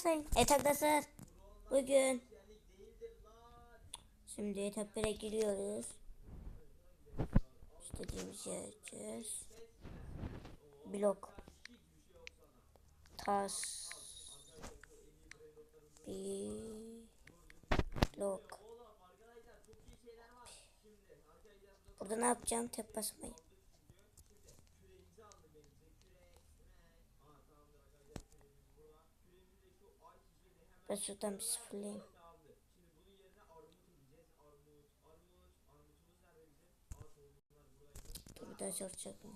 başlayın. Arkadaşlar. Bugün Şimdi etap 1'e giriyoruz. İstediğimiz yere yapacağız. Blok. Tas. Blok. Burada ne yapacağım? Tek basmayı. Ben şuradan bir sıfırlayayım. Dur bir daha çalışacak mı?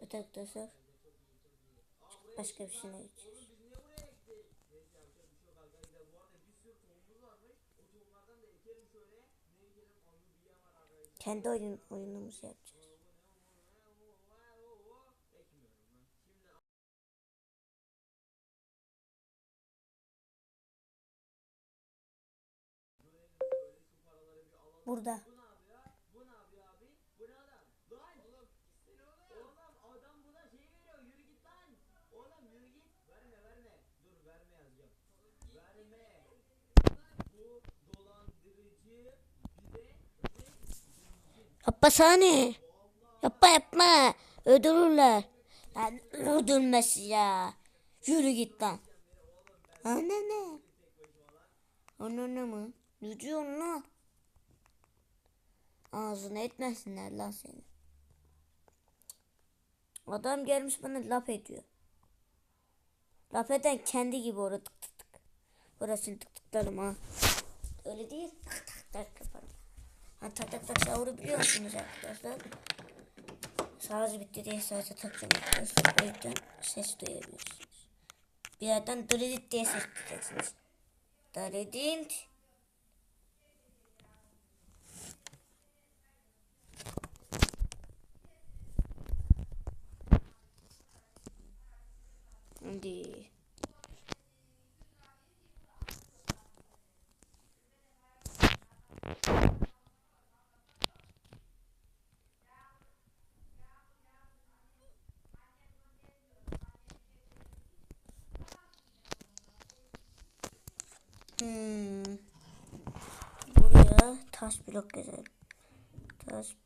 Evet arkadaşlar. Başka bir şey geçiyoruz. Kendi oyun, oyunumuzu yapacağız. Burada. Yapma sani. Yapma yapma. Öldürürler. Lan öldürmesi ya. Yürü git lan. Anne ne? Anne mı? Ne diyorsun lan? Ağzını etmesinler lan seni. Adam gelmiş bana laf ediyor. Laf eden kendi gibi orada tık tık tık. Orasını tık tıklarım ha. Öyle değil. Tak tak tak yaparım. Ha tak tak tak şavuru biliyor musunuz arkadaşlar? Şarjı bitti diye sadece takacağım arkadaşlar. O yüzden ses duyabilirsiniz. Bir yerden dredit diye ses duyacaksınız. Dredit. Hmm. Buraya taş blok yazalım. Taş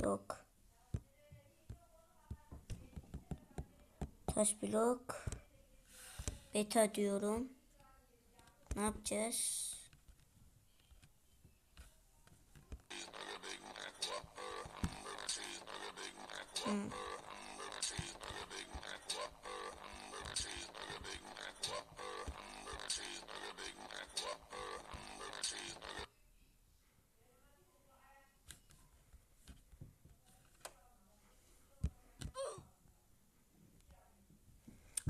blok. Taş blok. Beta diyorum. Ne yapacağız? Hmm.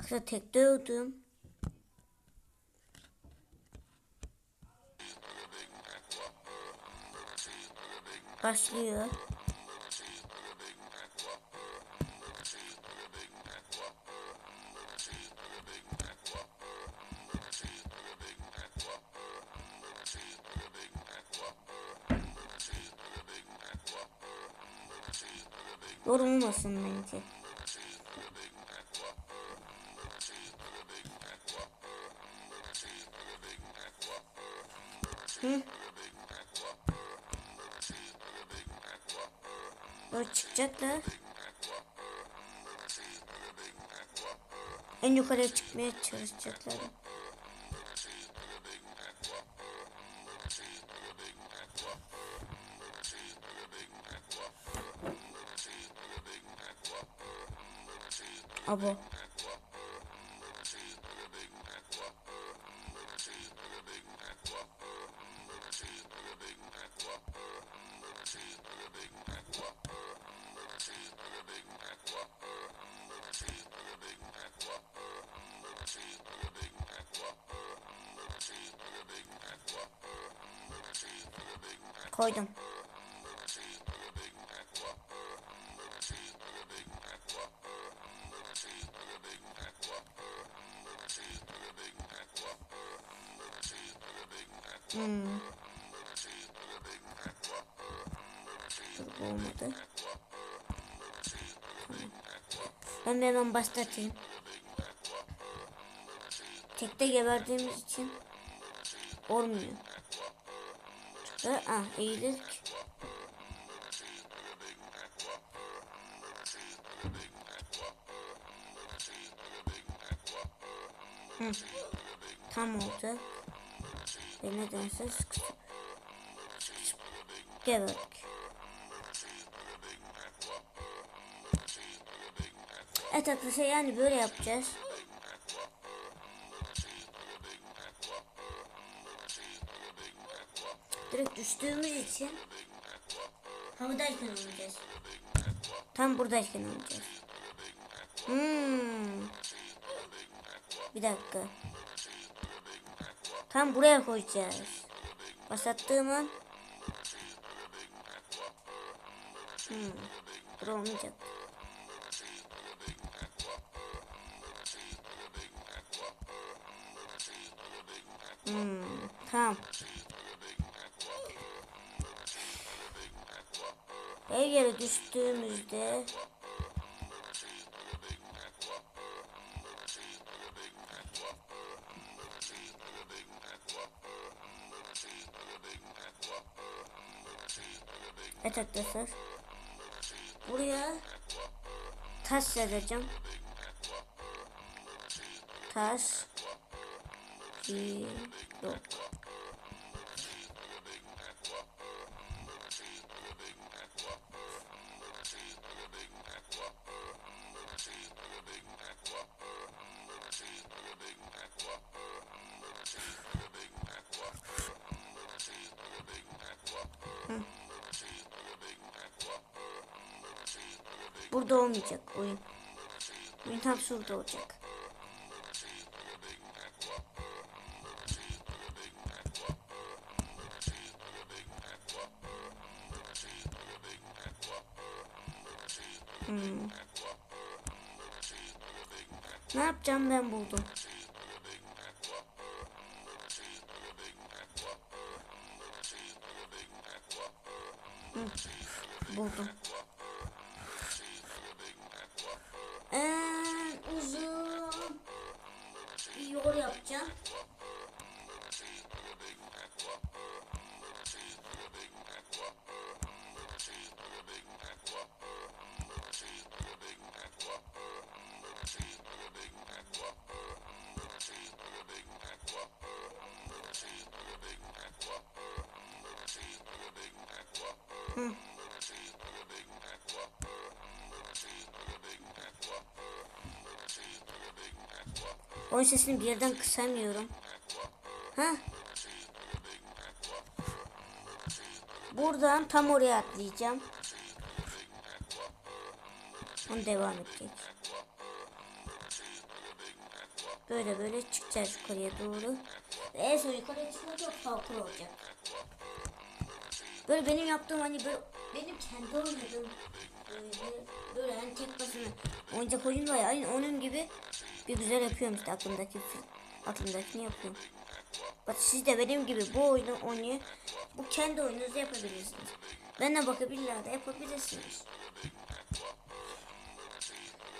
Aslında tek dövdüm. Başlıyor. Yorulmasın bence. Çıkacaklar. En yukarıya çıkmaya çalışacaklar. Abo. Koydum. Hmm. Dur olmadı. Ben bir hemen başlatayım. Tekte geberdiğimiz için olmuyor. Ve ah eğilirk. Hı. Tam oldu. Ve nedense sıkışıp sıkışıp geberdik. Evet arkadaşlar yani böyle yapacağız. Direkt düştüğümüz için havadayken oynayacağız. Tam buradayken oynayacağız. Hmm. Bir dakika. Tam buraya koyacağız. Basattığım an. Hmm. Bura olmayacak. Hmm. Tamam. Her yere düştüğümüzde Evet arkadaşlar. Buraya Taş yazacağım. Taş. Kilo Burada olmayacak oyun. Oyun tam şurada olacak. Hmm. Ne yapacağım ben buldum. Hı, buldum. Hı. Oyun sesini bir yerden kısamıyorum. Ha? Buradan tam oraya atlayacağım. Onu devam edecek. Böyle böyle çıkacağız yukarıya doğru. Ve en son yukarıya çıkınca parkur olacak. Böyle benim yaptığım hani böyle benim kendi oynadığım böyle, böyle hani tek başına oyuncak oyun var ya aynı onun gibi bir güzel yapıyorum işte aklımdaki aklımdakini yapıyorum. Bak siz de benim gibi bu oyunu oynayın. Bu kendi oyununuzu yapabilirsiniz. Bana bakabilirler de yapabilirsiniz.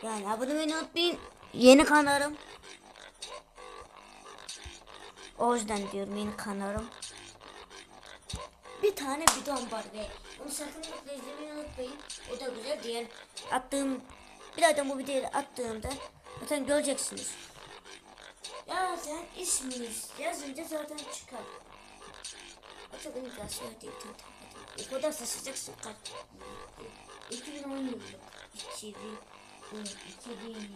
Yani abone olmayı unutmayın. Yeni kanalım. O yüzden diyorum yeni kanalım. Bir tane bidon var ve onu sakınlıkla izlemeyi unutmayın. O da güzel. Diğer attığım birazdan bu videoyu attığımda zaten göreceksiniz. Ya sen isminiz yazınca zaten çıkar. Bir tane takladım. O kadar şaşıracaksın kaç. 2010 yıllık. 2000, 2020